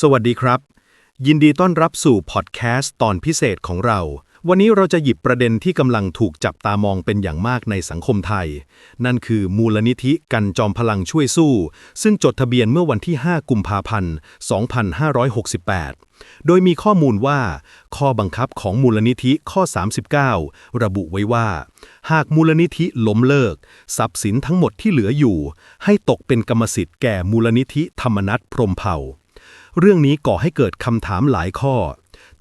สวัสดีครับ ยินดีต้อนรับสู่พอดแคสต์ตอนพิเศษของเรา วันนี้เราจะหยิบประเด็นที่กำลังถูกจับตามองเป็นอย่างมากในสังคมไทย นั่นคือมูลนิธิกันจอมพลังช่วยสู้ ซึ่งจดทะเบียนเมื่อวันที่ 5 กุมภาพันธ์ 2568 โดยมีข้อมูลว่า ข้อบังคับของมูลนิธิข้อ 39 ระบุไว้ว่า หากมูลนิธิล้มเลิก ทรัพย์สินทั้งหมดที่เหลืออยู่ ให้ตกเป็นกรรมสิทธิ์แก่มูลนิธิธรรมนัตพรมเผ่า เรื่องนี้ก่อให้เกิดคำถามหลายข้อ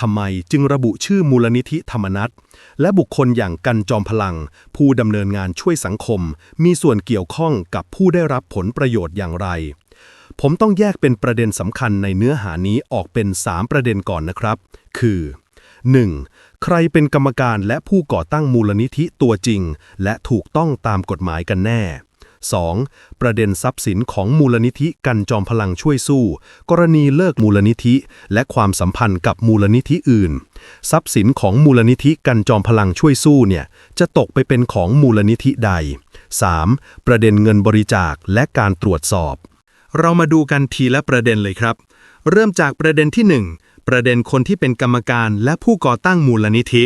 ทำไมจึงระบุชื่อมูลนิธิธรรมนัตและบุคคลอย่างกันจอมพลัง ผู้ดำเนินงานช่วยสังคม มีส่วนเกี่ยวข้องกับผู้ได้รับผลประโยชน์อย่างไร ผมต้องแยกเป็นประเด็นสำคัญในเนื้อหานี้ออกเป็น 3 ประเด็นก่อนนะครับ คือ 1. ใครเป็นกรรมการและผู้ก่อตั้งมูลนิธิตัวจริง และถูกต้องตามกฎหมายกันแน่ 2. ประเด็นทรัพย์สินของมูลนิธิกันจอมพลังช่วยสู้ กรณีเลิกมูลนิธิ และความสัมพันธ์กับมูลนิธิอื่น ทรัพย์สินของมูลนิธิกันจอมพลังช่วยสู้เนี่ยจะตกไปเป็นของมูลนิธิใด 3. ประเด็นเงินบริจาคและการตรวจสอบ เรามาดูกันทีละประเด็นเลยครับ เริ่มจากประเด็นที่ 1 ประเด็นคนที่เป็นกรรมการและผู้ก่อตั้งมูลนิธิ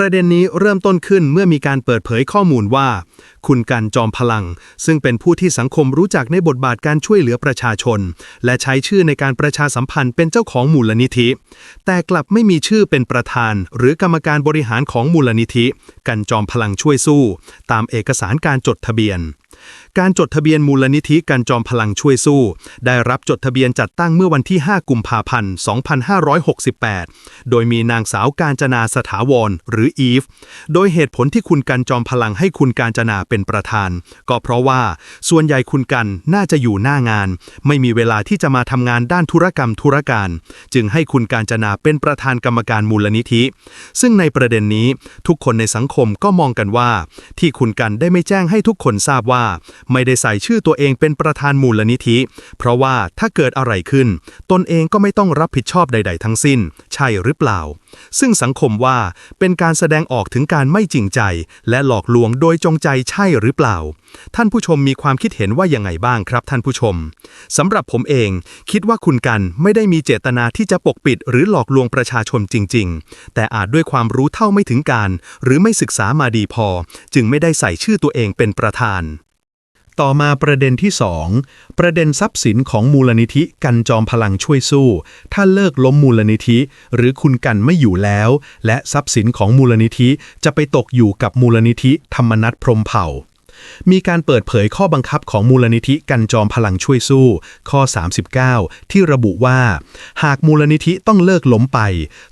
ประเด็นนี้เริ่มต้นขึ้นเมื่อมีการเปิดเผยข้อมูลว่า คุณกันจอมพลัง ซึ่งเป็นผู้ที่สังคมรู้จักในบทบาทการช่วยเหลือประชาชน และใช้ชื่อในการประชาสัมพันธ์เป็นเจ้าของมูลนิธิ แต่กลับไม่มีชื่อเป็นประธาน หรือกรรมการบริหารของมูลนิธิ กันจอมพลังช่วยสู้ ตามเอกสารการจดทะเบียน การจดทะเบียนมูลนิธิกันจอมพลังช่วยสู้ ได้รับจดทะเบียนจัดตั้งเมื่อวันที่ 5 กุมภาพันธ์ 2568 โดยมีนางสาวการจนาสถาวร หรืออีฟ โดยเหตุผลที่คุณกันจอมพลังให้คุณการจนาเป็นประธาน ก็เพราะว่าส่วนใหญ่คุณกันน่าจะอยู่หน้างาน ไม่มีเวลาที่จะมาทำงานด้านธุรกรรมธุรการ จึงให้คุณการจนาเป็นประธานกรรมการมูลนิธิ ซึ่งในประเด็นนี้ทุกคนในสังคมก็มองกันว่า ที่คุณกันได้ไม่แจ้งให้ทุกคนทราบว่าไม่ได้ใส่ชื่อตัวเองเป็นประธานมูลนิธิ เพราะว่าถ้าเกิดอะไรขึ้น ตนเองก็ไม่ต้องรับผิดชอบใด ๆ ทั้งสิ้น ใช่หรือเปล่า ซึ่งสังคมว่าเป็นการแสดงออกถึงการไม่จริงใจ และหลอกลวงโดยจงใจใช่หรือเปล่า ท่านผู้ชมมีความคิดเห็นว่ายังไงบ้างครับท่านผู้ชมสำหรับผมเองคิดว่าคุณกันไม่ได้มีเจตนาที่จะปกปิด หรือหลอกลวงประชาชนจริง ๆ แต่อาจด้วยความรู้เท่าไม่ถึงการ หรือไม่ศึกษามาดีพอ จึงไม่ได้ใส่ชื่อตัวเองเป็นประธาน ต่อมาประเด็นที่ 2 ประเด็นทรัพย์สินของมูลนิธิกันจอมพลังช่วยสู้ ถ้าเลิกล้มมูลนิธิ หรือคุณกันไม่อยู่แล้ว และทรัพย์สินของมูลนิธิจะไปตกอยู่กับมูลนิธิธรรมนัตพรมเผ่า มีการเปิดเผยข้อบังคับของมูลนิธิกันจอมพลังช่วยสู้ ข้อ 39 ที่ระบุว่า หากมูลนิธิต้องเลิกล้มไป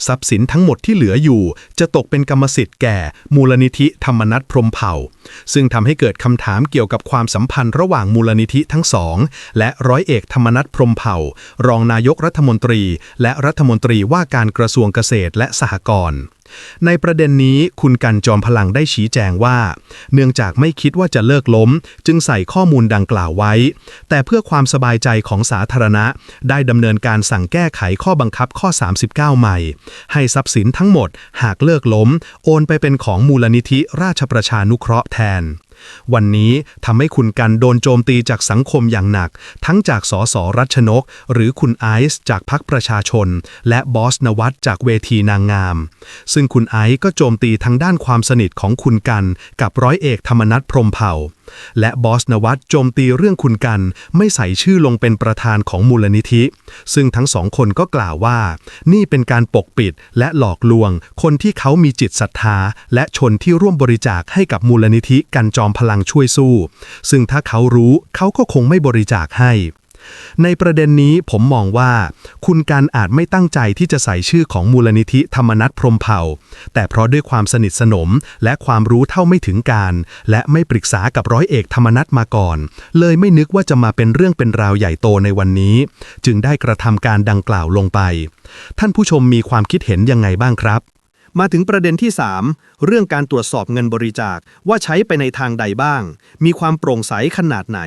ทรัพย์สินทั้งหมดที่เหลืออยู่ จะตกเป็นกรรมสิทธิ์แก่ มูลนิธิธรรมนัตพรมเผ่า ซึ่งทำให้เกิดคำถามเกี่ยวกับความสัมพันธ์ระหว่างมูลนิธิทั้งสองและร้อยเอกธรรมนัตพรมเผ่า รองนายกรัฐมนตรี และรัฐมนตรีว่าการกระทรวงเกษตรและสหกรณ์ ในประเด็นนี้คุณกันจอมพลังได้ชี้แจงว่า เนื่องจากไม่คิดว่าจะเลิกล้ม จึงใส่ข้อมูลดังกล่าวไว้ แต่เพื่อความสบายใจของสาธารณะ ได้ดำเนินการสั่งแก้ไขข้อบังคับข้อ 39 ใหม่ ให้ทรัพย์สินทั้งหมด หากเลิกล้ม โอนไปเป็นของมูลนิธิราชประชานุเคราะห์แทน วันนี้ทำให้คุณกันโดนโจมตีจากสังคมอย่างหนัก ทั้งจากสสรัชนก หรือคุณไอซ์จากพรรคประชาชน และบอสนวัตจากเวทีนางงาม ซึ่งคุณไอซ์ก็โจมตีทางด้านความสนิทของคุณกันกับร้อยเอกธรรมนัฐพรมเผ่า และบอสนวัตโจมตีเรื่องคุณกัน ไม่ใส่ชื่อลงเป็นประธานของมูลนิธิ ซึ่งทั้งสองคนก็กล่าวว่า นี่เป็นการปกปิดและหลอกลวง คนที่เขามีจิตศรัทธา และชนที่ร่วมบริจาคให้กับมูลนิธิกันจอมพลังช่วยสู้ ซึ่งถ้าเขารู้เขาก็คงไม่บริจาคให้ ในประเด็นนี้ผมมองว่า คุณการอาจไม่ตั้งใจที่จะใส่ชื่อของมูลนิธิธรรมนัตพรมเผ่า แต่เพราะด้วยความสนิทสนมและความรู้เท่าไม่ถึงการ และไม่ปรึกษากับร้อยเอกธรรมนัตมาก่อน เลยไม่นึกว่าจะมาเป็นเรื่องเป็นราวใหญ่โตในวันนี้ จึงได้กระทำการดังกล่าวลงไป ท่านผู้ชมมีความคิดเห็นยังไงบ้างครับ มาถึงประเด็นที่ 3 เรื่องการตรวจสอบเงินบริจาคว่าใช้ไปในทางใดบ้าง มีความโปร่งใสขนาดไหน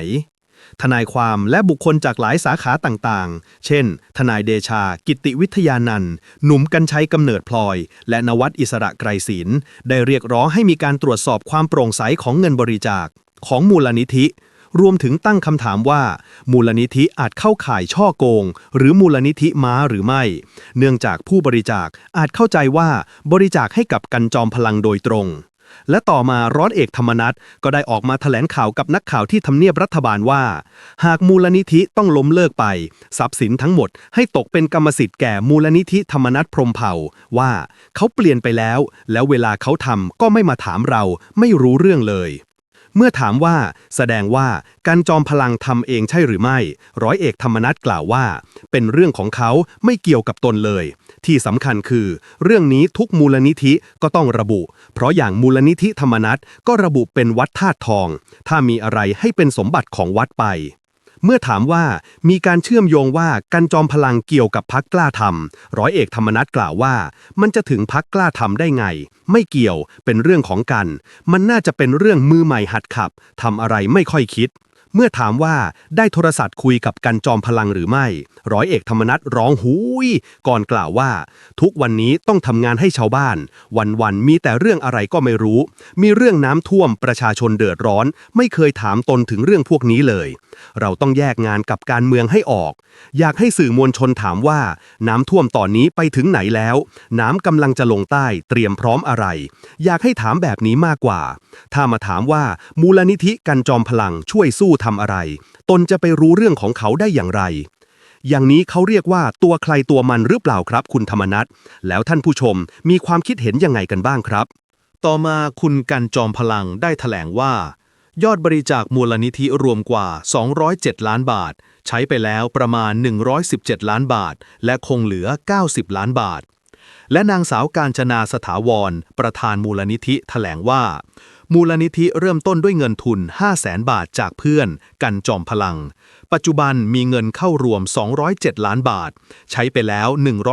ทนายความและบุคคลจากหลายสาขาต่างๆ เช่น ทนายเดชา กิติวิทยานันท์หนุ่มกัญชัยกำเนิดพลอย และนวัดอิสระไกรศิลได้เรียกร้องให้มีการตรวจสอบความโปร่งใสของเงินบริจาคของมูลนิธิ รวมถึงตั้งคำถามว่า มูลนิธิอาจเข้าข่ายช่อโกง หรือมูลนิธิม้าหรือไม่ เนื่องจากผู้บริจาคอาจเข้าใจว่าบริจาคให้กับกันจอมพลังโดยตรง และต่อมาร้อนเอกธรรมนัฐก็ได้ออกมาแถลงข่าวกับนักข่าวที่ทำเนียบรัฐบาลว่า หากมูลนิธิต้องล้มเลิกไป ทรัพย์สินทั้งหมดให้ตกเป็นกรรมสิทธิ์แก่มูลนิธิธรรมนัฐพรหมเผ่าว่าเขาเปลี่ยนไปแล้ว แล้วเวลาเขาทำก็ไม่มาถามเราไม่รู้เรื่องเลย เมื่อถามว่าแสดงว่าการจอมพลังทำเองใช่หรือไม่ ร้อยเอกธรรมนัฐกล่าวว่า เป็นเรื่องของเขาไม่เกี่ยวกับตนเลย ที่สำคัญคือ เรื่องนี้ทุกมูลนิธิก็ต้องระบุ เพราะอย่างมูลนิธิธรรมนัฐก็ระบุเป็นวัดธาตุทอง ถ้ามีอะไรให้เป็นสมบัติของวัดไป เมื่อถามว่ามีการเชื่อมโยงว่ากันจอมพลังเกี่ยวกับพักกล้าทำร้อยเอกธรรมนัฐกล่าวว่า มันจะถึงพักกล้าทำได้ไง ไม่เกี่ยวเป็นเรื่องของกัน มันน่าจะเป็นเรื่องมือใหม่หัดขับทำอะไรไม่ค่อยคิด เมื่อถามว่าได้โทรศัพท์คุยกับกันจอมพลังหรือไม่ ร้อยเอกธรรมนัฐร้องหูย ก่อนกล่าวว่า ทุกวันนี้ต้องทำงานให้ชาวบ้าน วันๆมีแต่เรื่องอะไรก็ไม่รู้ มีเรื่องน้ำท่วมประชาชนเดือดร้อน ไม่เคยถามตนถึงเรื่องพวกนี้เลย เราต้องแยกงานกับการเมืองให้ออก อยากให้สื่อมวลชนถามว่า น้ำท่วมตอนนี้ไปถึงไหนแล้ว น้ำกำลังจะลงใต้เตรียมพร้อมอะไร อยากให้ถามแบบนี้มากกว่า ถ้ามาถามว่ามูลนิธิกันจอมพลังช่วยสู้ทำอะไร ตนจะไปรู้เรื่องของเขาได้อย่างไร อย่างนี้เขาเรียกว่าตัวใครตัวมันหรือเปล่าครับ คุณธรรมนัทแล้วท่านผู้ชมมีความคิดเห็นยังไงกันบ้างครับ ต่อมาคุณกันจอมพลังได้ถแถลงว่า ยอดบริจาคมูลนิธิรวมกว่า 207 ล้านบาท ใช้ไปแล้วประมาณ 117 ล้านบาท และคงเหลือ 90 ล้านบาท และนางสาวการจนาสถาวร ประธานมูลนิธิถแถลงว่า มูลนิธิเริ่มต้นด้วยเงินทุน 500,000บาทจากเพื่อน กันจอมพลัง ปัจจุบันมีเงินเข้ารวม 207 ล้านบาท ใช้ไปแล้ว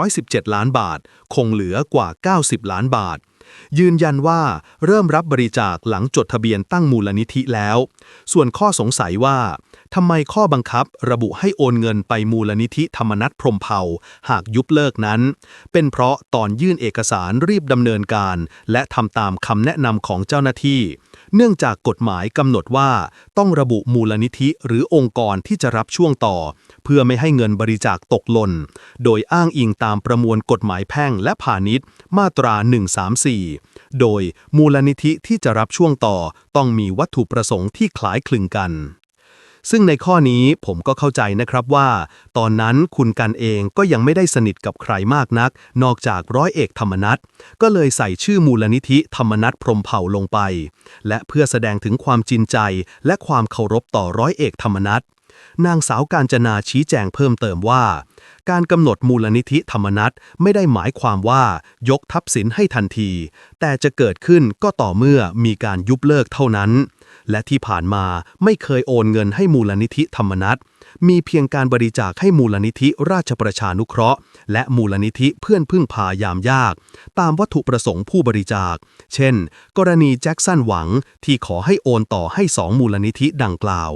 117 ล้านบาท คงเหลือกว่า 90 ล้านบาท ยืนยันว่าเริ่มรับบริจาคหลังจดทะเบียนตั้งมูลนิธิแล้ว ส่วนข้อสงสัยว่าทำไมข้อบังคับระบุให้โอนเงินไปมูลนิธิธรรมนัตพรมเผาหากยุบเลิกนั้น เป็นเพราะตอนยื่นเอกสารรีบดำเนินการ และทำตามคำแนะนำของเจ้าหน้าที่ เนื่องจากกฎหมายกำหนดว่าต้องระบุมูลนิธิหรือองค์กรที่จะรับช่วงต่อ เพื่อไม่ให้เงินบริจาคตกหล่น โดยอ้างอิงตามประมวลกฎหมายแพ่งและพาณิชย์ มาตรา 134 โดยมูลนิธิที่จะรับช่วงต่อ ต้องมีวัตถุประสงค์ที่คล้ายคลึงกัน ซึ่งในข้อนี้ผมก็เข้าใจนะครับว่า ตอนนั้นคุณกันเองก็ยังไม่ได้สนิทกับใครมากนัก นอกจากร้อยเอกธรรมนัฐก็เลยใส่ชื่อมูลนิธิธรรมนัฐพรมเผ่าลงไป และเพื่อแสดงถึงความจริงใจและความเคารพต่อร้อยเอกธรรมนัฐนางสาวการจนาชี้แจงเพิ่มเติมว่า การกำหนดมูลนิธิธรรมนัฐไม่ได้หมายความว่ายกทับสินให้ทันที แต่จะเกิดขึ้นก็ต่อเมื่อมีการยุบเลิกเท่านั้น และที่ผ่านมาไม่เคยโอนเงินให้มูลนิธิธรรมนัตมีเพียงการบริจาคให้มูลนิธิราชประชานุเคราะห์ และมูลนิธิเพื่อนพึ่งพายามยาก ตามวัตถุประสงค์ผู้บริจาค เช่น กรณีแจ็คสันหวังที่ขอให้โอนต่อให้สองมูลนิธิดังกล่าว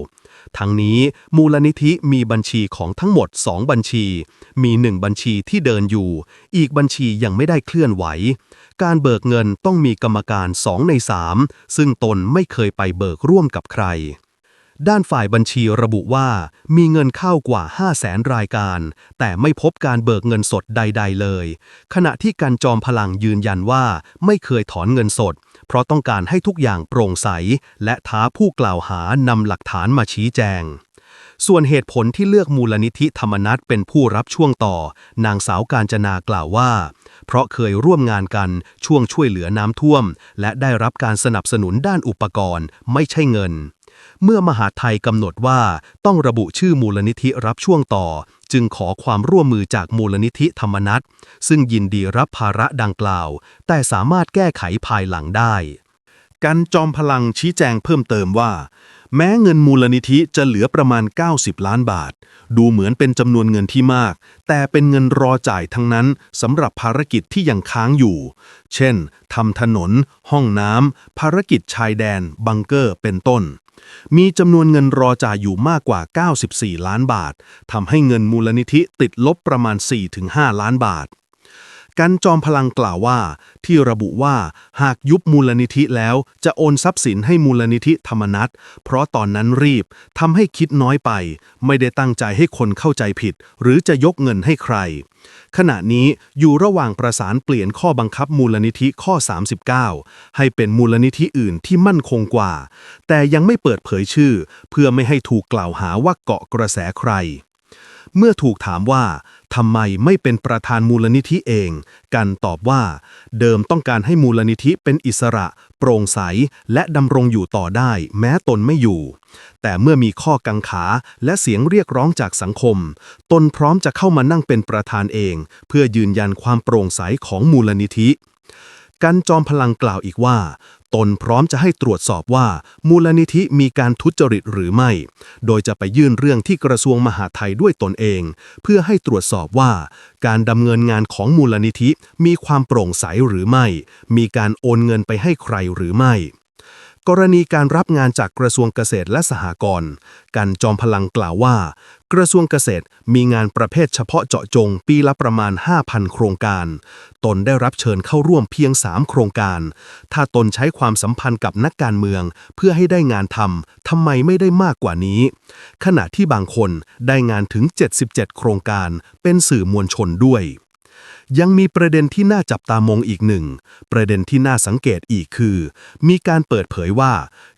ทั้งนี้มูลนิธิมีบัญชีของทั้งหมด 2 บัญชี มีหนึ่งบัญชีที่เดินอยู่ อีกบัญชียังไม่ได้เคลื่อนไหว การเบิกเงินต้องมีกรรมการ 2 ใน 3 ซึ่งตนไม่เคยไปเบิกร่วมกับใคร ด้านฝ่ายบัญชีระบุว่ามีเงินเข้ากว่า 5 0 0แสนรายการ แต่ไม่พบการเบิกเงินสดใด ๆ เลย ขณะที่การจอมพลังยืนยันว่าไม่เคยถอนเงินสด เพราะต้องการให้ทุกอย่างโปร่งใส และท้าผู้กล่าวหานำหลักฐานมาชี้แจงส่วนเหตุผลที่เลือกมูลนิธิธรรมนัตเป็นผู้รับช่วงต่อ นางสาวการจนากล่าวว่า เพราะเคยร่วมงานกันช่วงช่วยเหลือน้ำท่วม และได้รับการสนับสนุนด้านอุปกรณ์ ไม่ใช่เงิน เมื่อมหาไทยกำหนดว่าต้องระบุชื่อมูลนิธิรับช่วงต่อ จึงขอความร่วมมือจากมูลนิธิธรรมนัตซึ่งยินดีรับภาระดังกล่าว แต่สามารถแก้ไขภายหลังได้ กันจอมพลังชี้แจงเพิ่มเติมว่า แม้เงินมูลนิธิจะเหลือประมาณ 90 ล้านบาท ดูเหมือนเป็นจำนวนเงินที่มาก แต่เป็นเงินรอจ่ายทั้งนั้นสำหรับภารกิจที่ยังค้างอยู่ เช่นทำถนน ห้องน้ำภารกิจชายแดน บังเกอร์เป็นต้น มีจำนวนเงินรอจ่ายอยู่มากกว่า 94 ล้านบาท ทำให้เงินมูลนิธิติดลบประมาณ 4-5 ล้านบาท กันจอมพลังกล่าวว่า ที่ระบุว่าหากยุบมูลนิธิแล้วจะโอนทรัพย์สินให้มูลนิธิธรรมนัตเพราะตอนนั้นรีบทำให้คิดน้อยไป ไม่ได้ตั้งใจให้คนเข้าใจผิด หรือจะยกเงินให้ใคร ขณะนี้อยู่ระหว่างประสานเปลี่ยนข้อบังคับมูลนิธิข้อ 39 ให้เป็นมูลนิธิอื่นที่มั่นคงกว่า แต่ยังไม่เปิดเผยชื่อ เพื่อไม่ให้ถูกกล่าวหาว่าเกาะกระแสใคร เมื่อถูกถามว่าทำไมไม่เป็นประธานมูลนิธิเอง กันตอบว่า เดิมต้องการให้มูลนิธิเป็นอิสระ โปร่งใส และดำรงอยู่ต่อได้ แม้ตนไม่อยู่ แต่เมื่อมีข้อกังขาและเสียงเรียกร้องจากสังคม ตนพร้อมจะเข้ามานั่งเป็นประธานเอง เพื่อยืนยันความโปร่งใสของมูลนิธิกันจอมพลังกล่าวอีกว่า ตนพร้อมจะให้ตรวจสอบว่า มูลนิธิมีการทุจริตหรือไม่ โดยจะไปยื่นเรื่องที่กระทรวงมหาดไทยด้วยตนเอง เพื่อให้ตรวจสอบว่า การดำเนินงานของมูลนิธิมีความโปร่งใสหรือไม่ มีการโอนเงินไปให้ใครหรือไม่ กรณีการรับงานจากกระทรวงเกษตรและสหกรณ์กันจอมพลังกล่าวว่า กระทรวงเกษตรมีงานประเภทเฉพาะเจาะจงปีละประมาณ 5,000 โครงการ ตนได้รับเชิญเข้าร่วมเพียง 3 โครงการ ถ้าตนใช้ความสัมพันธ์กับนักการเมือง เพื่อให้ได้งานทำทำไมไม่ได้มากกว่านี้ ขณะที่บางคนได้งานถึง 77 โครงการ เป็นสื่อมวลชนด้วย ยังมีประเด็นที่น่าจับตามองอีกหนึ่ง ประเด็นที่น่าสังเกตอีกคือ มีการเปิดเผยว่า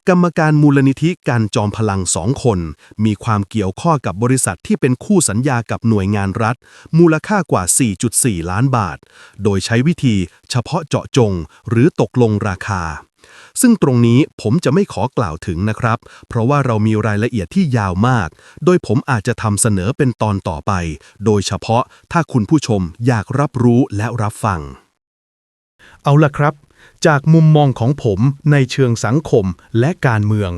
กรรมการมูลนิธิการจอมพลังสองคน มีความเกี่ยวข้องกับบริษัทที่เป็นคู่สัญญากับหน่วยงานรัฐ มูลค่ากว่า 4.4 ล้านบาท โดยใช้วิธีเฉพาะเจาะจงหรือตกลงราคา ซึ่งตรงนี้ผมจะไม่ขอกล่าวถึงนะครับ เพราะว่าเรามีรายละเอียดที่ยาวมาก โดยผมอาจจะทำเสนอเป็นตอนต่อไป โดยเฉพาะถ้าคุณผู้ชมอยากรับรู้และรับฟัง เอาล่ะครับ จากมุมมองของผมในเชิงสังคมและการเมือง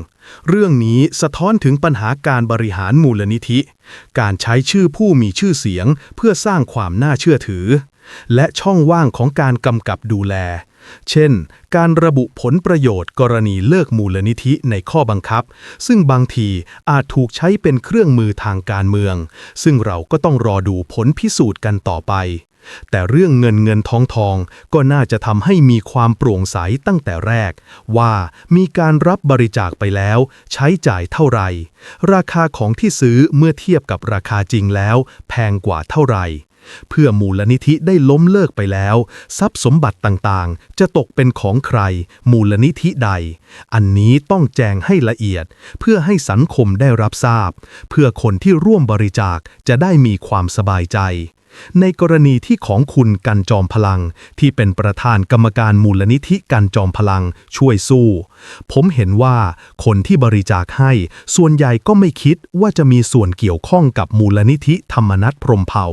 เรื่องนี้สะท้อนถึงปัญหาการบริหารมูลนิธิ การใช้ชื่อผู้มีชื่อเสียง เพื่อสร้างความน่าเชื่อถือ และช่องว่างของการกำกับดูแล เช่น การระบุผลประโยชน์กรณีเลิกมูลนิธิในข้อบังคับ ซึ่งบางทีอาจถูกใช้เป็นเครื่องมือทางการเมือง ซึ่งเราก็ต้องรอดูผลพิสูจน์กันต่อไป แต่เรื่องเงินเงินทองทองก็น่าจะทำให้มีความโปร่งใสตั้งแต่แรก ว่ามีการรับบริจาคไปแล้ว ใช้จ่ายเท่าไหร่ ราคาของที่ซื้อเมื่อเทียบกับราคาจริงแล้ว แพงกว่าเท่าไหร่ เพื่อมูลนิธิได้ล้มเลิกไปแล้ว ทรัพย์สมบัติต่างๆ จะตกเป็นของใคร มูลนิธิใด อันนี้ต้องแจงให้ละเอียด เพื่อให้สังคมได้รับทราบ เพื่อคนที่ร่วมบริจาคจะได้มีความสบายใจ ในกรณีที่ของคุณกันจอมพลัง ที่เป็นประธานกรรมการมูลนิธิกันจอมพลังช่วยสู้ ผมเห็นว่าคนที่บริจาคให้ ส่วนใหญ่ก็ไม่คิดว่าจะมีส่วนเกี่ยวข้องกับมูลนิธิธรรมนัตพรมเผ่า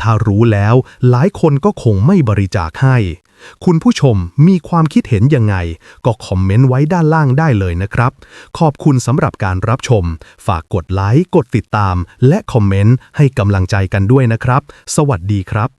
ถ้ารู้แล้วหลายคนก็คงไม่บริจาคให้ คุณผู้ชมมีความคิดเห็นยังไง ก็คอมเมนต์ไว้ด้านล่างได้เลยนะครับ ขอบคุณสำหรับการรับชม ฝากกดไลค์ กดติดตาม และคอมเมนต์ให้กำลังใจกันด้วยนะครับ สวัสดีครับ